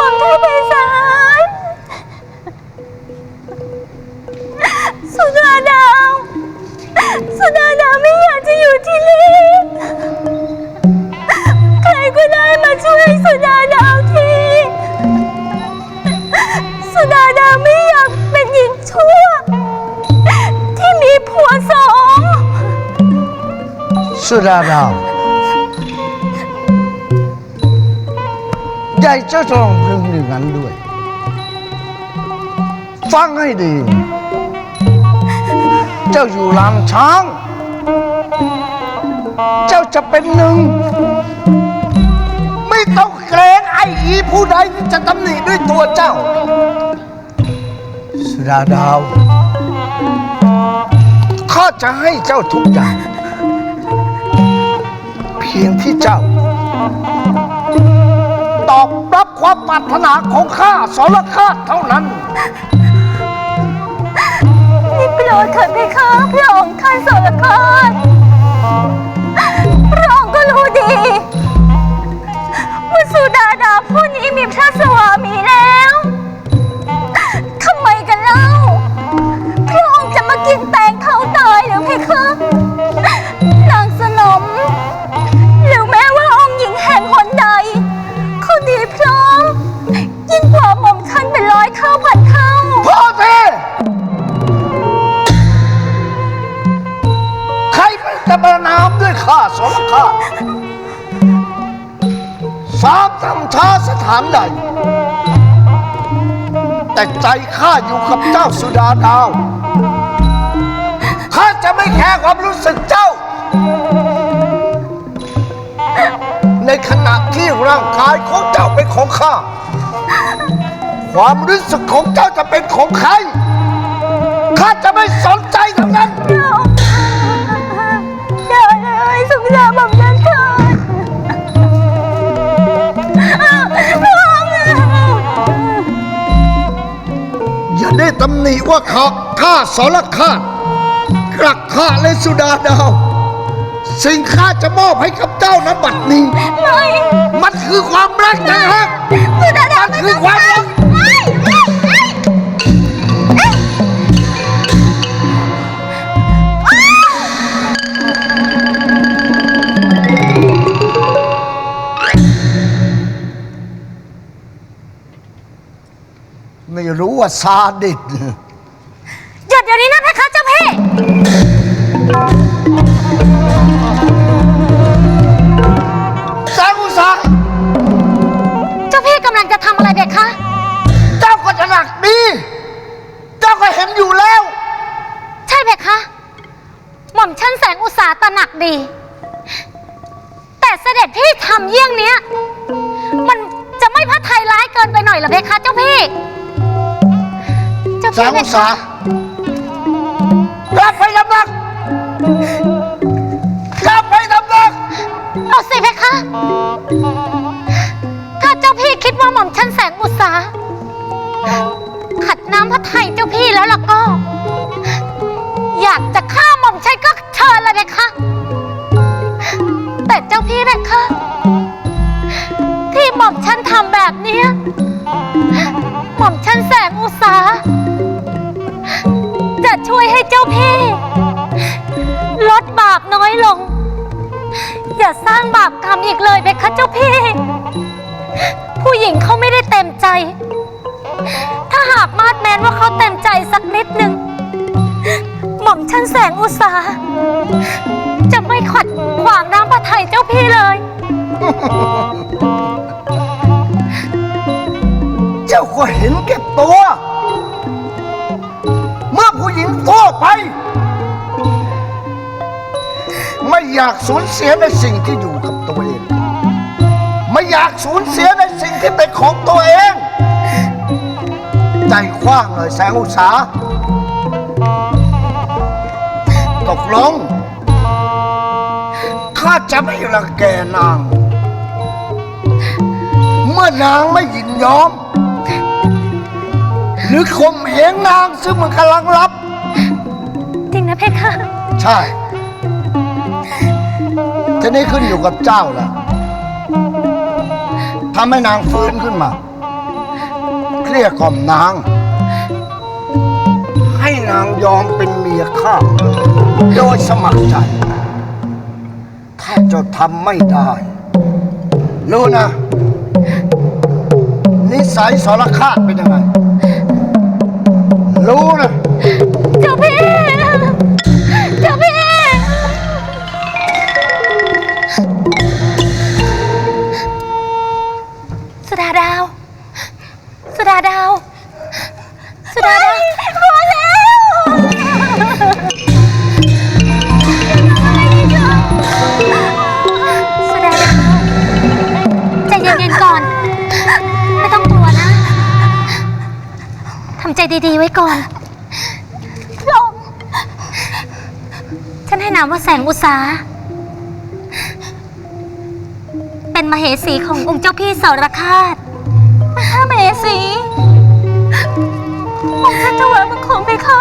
ผมได้ไปศาลสุดาดาว สุดาดาวไม่อยากจะอยู่ที่นี่ ใครก็ได้มาช่วยสุดาดาวที สุดาดาวไม่อยากเป็นหญิงชั่ว ที่มีผัวสอง สุดาดาว เจ้าจองพึงอย่งนั้นด้วย ฟังให้ดี เจ้าอยู่ลานช้าง เจ้าจะเป็นหนึ่ง ไม่ต้องเกรงไอ้อีผู้ใดที่จะตำหนิด้วยตัวเจ้า สุดาดาวข้าจะให้เจ้าทุกอย่าง เพียงที่เจ้า อบรับความปรารถนาของข้าสรคาตเท่านั้น นี่โปรดเถิดเพคะพระองค์ท่านสรคตพระองค์ก็รู้ดีว่าสุดาดาผู้นี้มีพระสวามีแล้ว ด้วยข้าสรคาสามทำช้าสถานใด แต่ใจข้าอยู่กับเจ้าสุดาดาว ข้าจะไม่แคร์ความรู้สึกเจ้า ในขณะที่ร่างกายของเจ้าเป็นของข้า ความรู้สึกของเจ้าจะเป็นของใคร ข้าจะไม่สนใจทั้งนั้น ตำหนิว่าข้าข้าสรคาตกรักข้าและสุดาดาว สิ่งข้าจะมอบให้กับเจ้านะบัดนี้ ไม่ มันคือความรักนะฮะสุดาดามันคือความรัก รู้ว่าซาดิสหยุดเดี๋ยวนี้นะเพคะเจ้าพี่แสงอุตสาหเจ้าพี่กำลังจะทำอะไรเพคะ เจ้าก็จะหนักดี เจ้าก็เห็นอยู่แล้ว ใช่เพคะ หม่อมชั้นแสงอุตสาห์ตระหนักดี แต่เสด็จพี่ทำเยี่ยงเนี้ย มันจะไม่พระทัยร้ายเกินไปหน่อยเหรอเพคะเจ้าพี่ เจ้าแสพี่งเพอุตสาคะหกลับไปตำหนักกลับไปตำหนักเอาสิเพคะ ผู้หญิงเขาไม่ได้เต็มใจ ถ้าหากมาดแมนว่าเขาเต็มใจสักนิดหนึ่งหม่อมชั้นแสงอุตสาจะไม่ขัดขวางน้ำพระทัยเจ้าพี่เลย เจ้าก็เห็นเก็บตัว เมื่อผู้หญิงทั่วไป ไม่อยากสูญเสียในสิ่งที่อยู่กับตัวเอง ไม่อยากสูญเสียในสิ่งที่เป็นของตัวเอง ใจกว้างเลยแสงอุตสาห์ตกลง ข้าจะไม่รังแกนาง เมื่อนางไม่ยินยอม หรือข่มเหงนางซึ่งมันกำลังรับ จริงนะเพคะ ใช่ทีนี้ขึ้นอยู่กับเจ้าแหละ ทำให้นางฟื้นขึ้นมาเครียกล่อมนาง ให้นางยอมเป็นเมียข้า โดยสมัครใจ ถ้าเจ้าทำไม่ได้ รู้นะ นิสัยสารคาตเป็นยังไง รู้นะ ดีๆ ไว้ก่อนลงฉันให้นามว่าแสงอุตสาเป็นมเหสีขององค์เจ้าพี่เสารคาตมเหสีองค์ท่านถวายบังคมไปคะ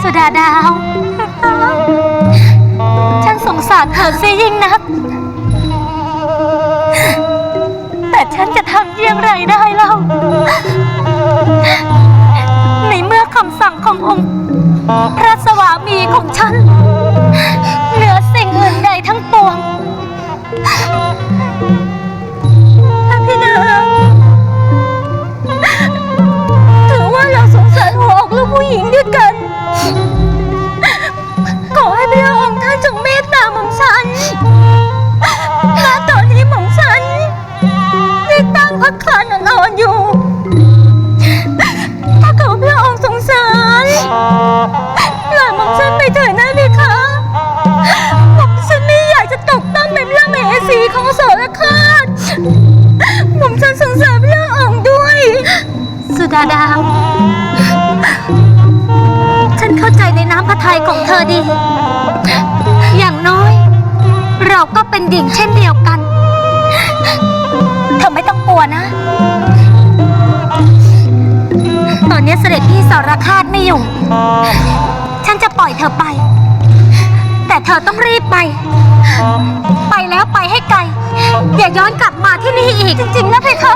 สุดาดาว ฉันสงสารเธอเสียยิ่งนัก แต่ฉันจะ อย่างไรได้เล่า ใจในน้ำพระทัยของเธอดี อย่างน้อย เราก็เป็นหญิงเช่นเดียวกัน เธอไม่ต้องกลัวนะ ตอนนี้เสด็จพี่สารคาตไม่อยู่ ฉันจะปล่อยเธอไป แต่เธอต้องรีบไป ไปแล้วไปให้ไกล อย่าย้อนกลับมาที่นี่อีก จริงๆนะเพคะ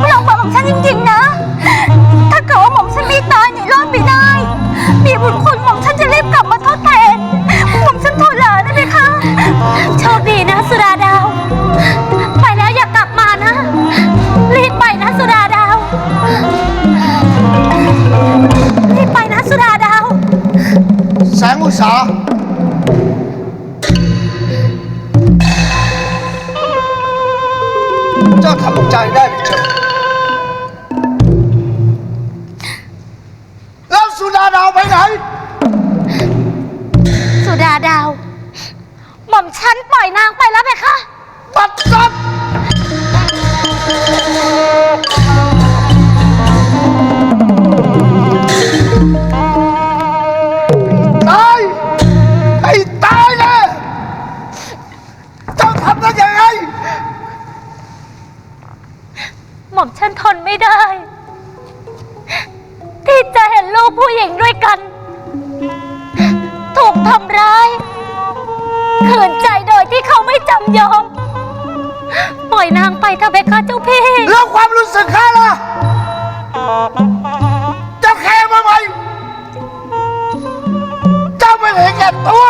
พระองบอกของฉันจริง ๆ นะ ถ้าเกิดว่าหม่อมฉันม่ตายหนีรอดไปได้ มีบุญคุณหม่อมฉันจะรีบกลับมาทดแทนหม่อมฉันทูลลานะเพคะ โชคดีนะสุดาดาว ไปแล้วอย่ากลับมานะ รีบไปนะสุดาดาว รีบไปนะสุดาดาว แสงอุตสาเจ้าทำใจได้หรือเปล่า นใจโดยที่เขาไม่จำยอม ปล่อยนางไปเถอะเพคะเจ้าพี่ แล้วความรู้สึกข้าล่ะเจ้าแคร์มาไหมเจ้าไม่เห็นแก่ตัว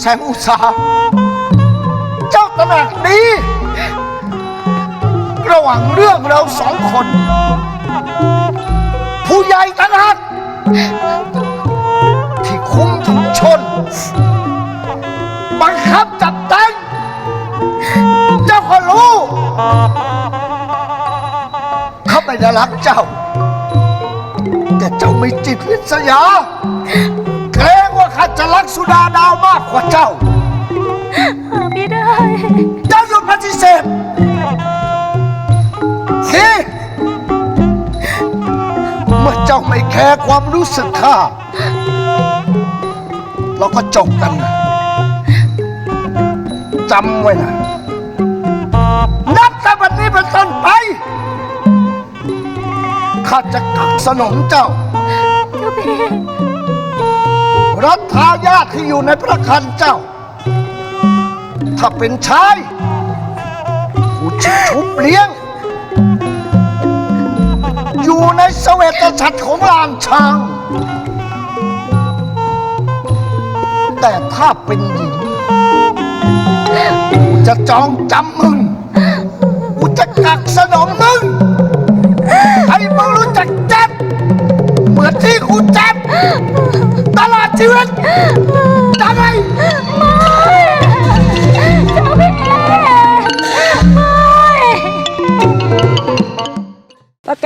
แสงอุตสาห์เจ้าตระหนักดีระหว่างเรื่องเราสองคน ผู้ใหญ่ต่างหาก บังคับจับแต่งเจ้าก็รู้เขาไม่ได้รักเจ้า แต่เจ้าไม่จิตวิทยาเกรงว่าข้าจะรักสุดาดาวมากกว่าเจ้าหาไม่ได้ เจ้าหยุดปฏิเสธนี่เมื่อเจ้าไม่แคร์ความรู้สึกข้า เราก็จบกันนะจำไว้นะนับแต่บัดนี้เป็นต้นไป ข้าจะกักสนมเจ้า เจ้าพี่รัฐายาทที่อยู่ในพระคันเจ้า ถ้าเป็นชายกูจะชุบเลี้ยง อยู่ในเสเวตฉัตรของลานช้าง แต่ถ้าเป็นหญิงกูจะจองจำมึง กูจะกักสนมมึง ให้มึงรู้จักเจ็บ เหมือนที่กูเจ็บ ตลอดชีวิตจำไว้เ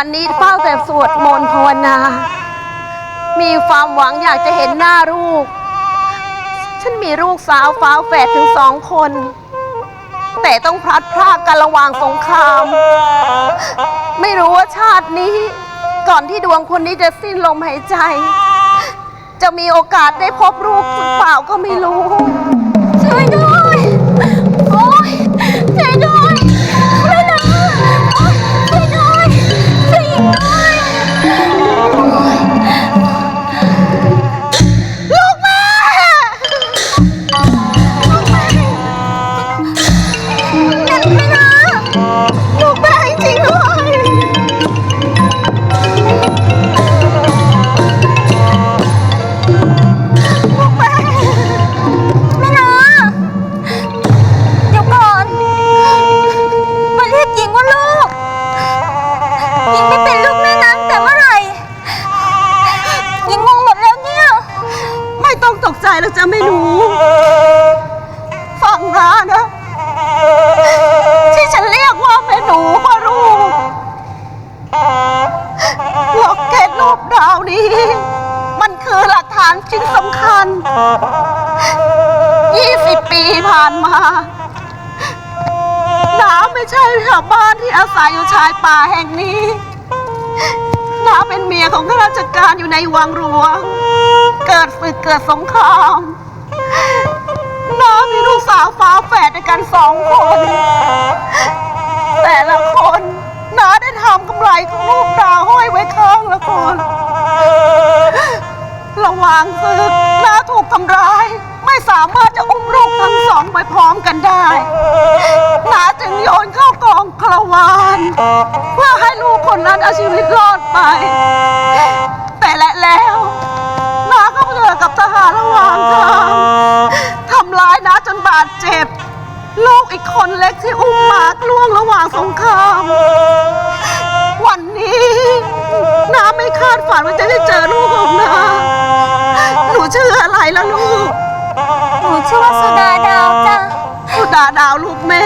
วันนี้เฝ้าแต่สวดมนต์ภาวนา มีความหวังอยากจะเห็นหน้าลูก ฉันมีลูกสาวฟ้าแฝดถึงสองคน แต่ต้องพลัดพรากกันระหว่างสงคราม ไม่รู้ว่าชาตินี้ ก่อนที่ดวงคนนี้จะสิ้นลมหายใจ จะมีโอกาสได้พบลูกหรือเปล่าก็ไม่รู้านมา น้าไม่ใช่ชาวบ้านที่อาศัยอยู่ชายป่าแห่งนี้ น้าเป็นเมียของข้าราชการอยู่ในวังหลวง เกิดศึกเกิดสงคราม น้ามีลูกสาวฟ้าแฝดด้วยกันสองคน แต่ละคนน้าได้ทำกำไรของลูกดาวห้อยไว้ข้างละคน ระหว่างศึกน้าถูกทำร้าย สามารถจะอุ้มลูกทั้งสองไปพร้อมกันได้น้าจึงโยนเข้ากองคารวานเพื่อให้ลูกคนนั้นเอาชีวิตรอดไป แต่และแล้วน้าก็เจอกับทหารระหว่างทางทำร้ายน้าจนบาดเจ็บ ลูกอีกคนเล็กที่อุ้มหมากล่วงระหว่างสงครามวันนี้น้าไม่คาดฝันว่าจะได้เจอลูกของน้าหนูชื่ออะไรล่ะลูก นูชื่อว่าสุดาดาวจ้ะสุดาดาวลูกแม่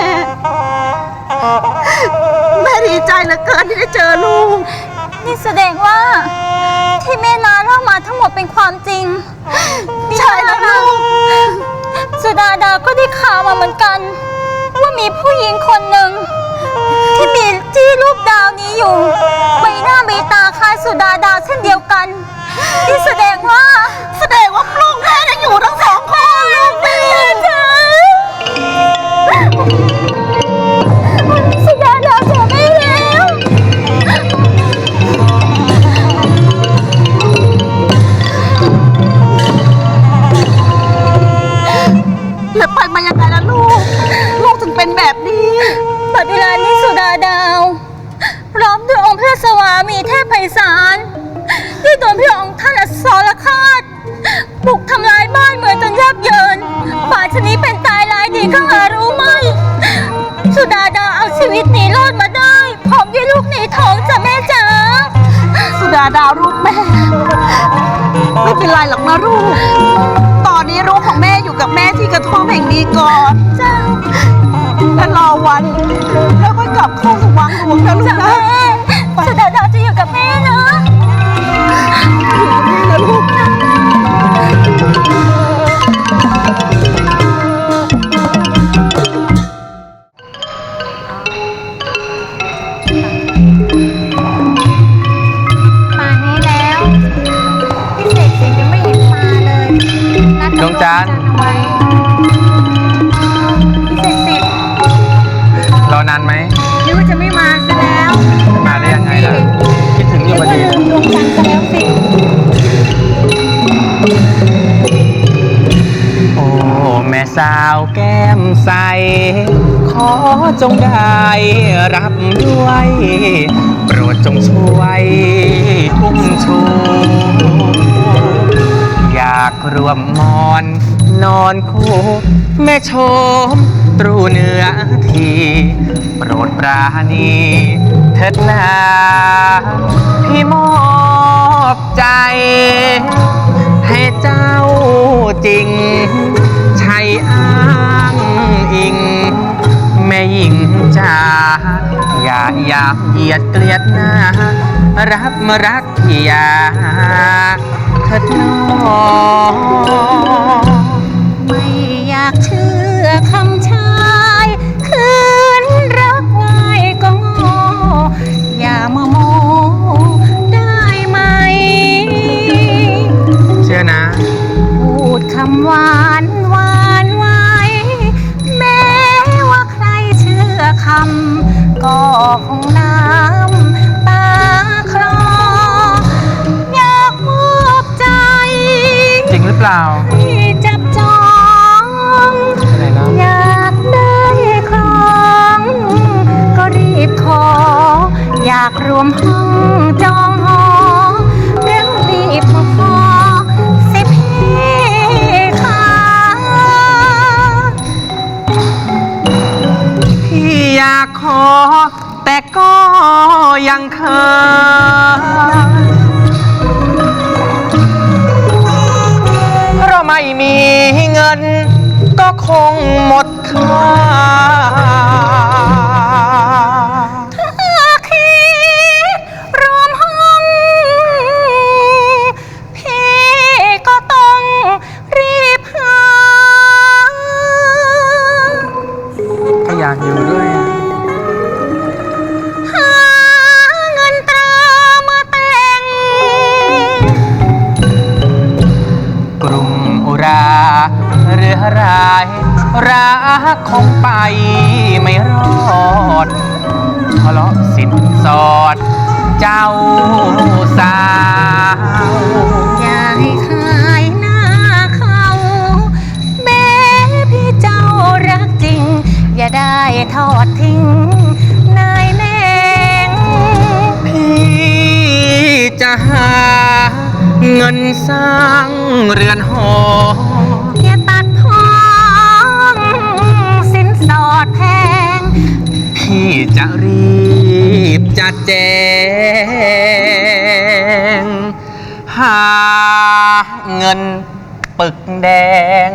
แม่ดีใจเหลือเกินที่ได้เจอลูก นี่แสดงว่า ที่แม่นาเล่ามาทั้งหมดเป็นความจริงใช่แล้วลูกสุดาดาก็ได้ข่าวมาเหมือนกัน ว่ามีผู้หญิงคนหนึ่งที่มีจี้รูปดาวนี้อยู่ใบหน้าใบตาคล้ายสุดาดาวเช่นเดียวกันนี่ กระท่อมแห่งนี้ก่อนจ้าและรอวัน แล้วค่อยกลับเข้าสู่วังหลวงนะลูกจ้ะนะแม่สุดาดาจะอยู่กับแม่นะ สาวแก้มใส ขอจงได้รับด้วย โปรดจงช่วยอุ้มชูอยากรวมมอน นอนคู่แม่ชม ตรูเนื้อที โปรดปราณีเถิดนาพี่มอบใจ ให้เจ้าจริง อ้างอิง แม่หญิงจ๋าอย่าอยากเหยียดเกลียดนะรับมารักพี่ยาเถิดน้องไม่อยากเชื่อคำชา ยัง สาว อย่าให้ขายหน้าเขาแม้พี่เจ้ารักจริง อย่าได้ทอดทิ้ง นายแนงพี่จะหา เงินสร้างเรือนหอ อย่าตัดพ้องสินสอดแพง พี่จะรีบจัดแจง หาเงินปึกแดง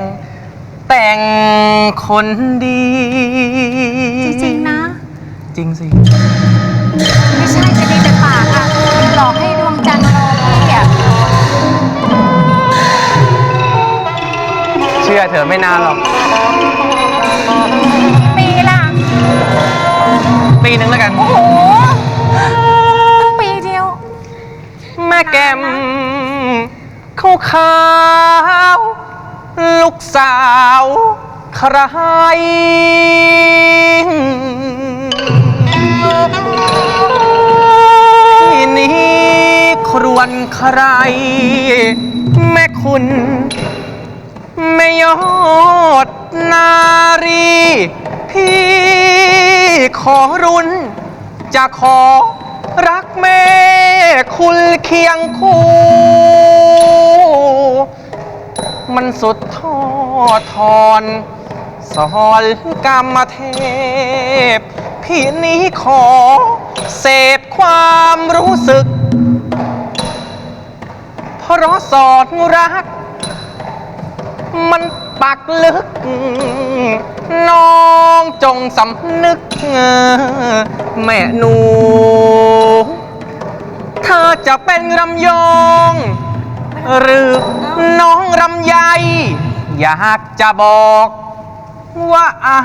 แต่งคนดี จริงๆนะ จริงสิ ไม่ใช่จะดีแต่ปากอะหลอกให้ดวงจันทร์มารอพี่อะเชื่อเธอไม่นานหรอก ปีละปีหนึ่งแล้วกัน โอ้โห ม่แก้มขาวขาวลูกสาวใครที่นี้ครวนใคร แม่คุณแม่ยอดนารี พี่ขอรุนจะขอรักแม่ คุณเคียงคู่ มันสุดทอทอนสอนกรรมเทพ พี่นี้ขอ เสพความรู้สึก เพราะสอนรัก มันปักลึก น้องจงสำนึก แม่หนู เธอจะเป็นรำยอง หรือน้องรำไยอยากจะบอก ว่าอา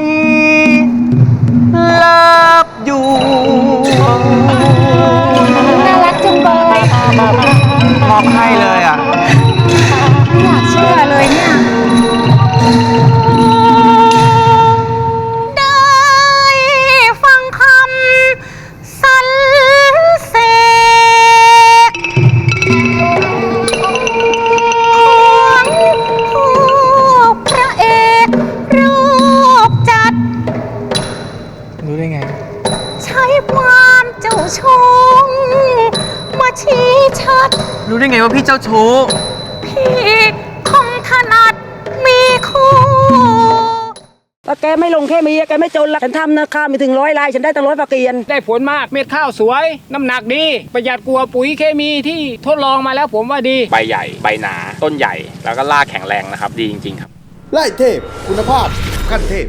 ยเลิฟอยู่ น่ารักจังเลยมอบให้เลยอะ ไม่อยากเชื่อเลยเนี่ย ม่ลงแค่มีแกไม่จนละฉันทำนะข้าวมีถึงร้อยลายฉันได้ตั้งร้อยฝากเกียนได้ผลมากเม็ดข้าวสวย น้ำหนักดี ประหยัดกลัวาปุ๋ยเคมีที่ทดลองมาแล้วผมว่าดี ใบใหญ่ ใบหนา ต้นใหญ่ แล้วก็รากแข็งแรงนะครับ ดีจริง ๆ ครับ ไล่เทพ คุณภาพขั้นเทพ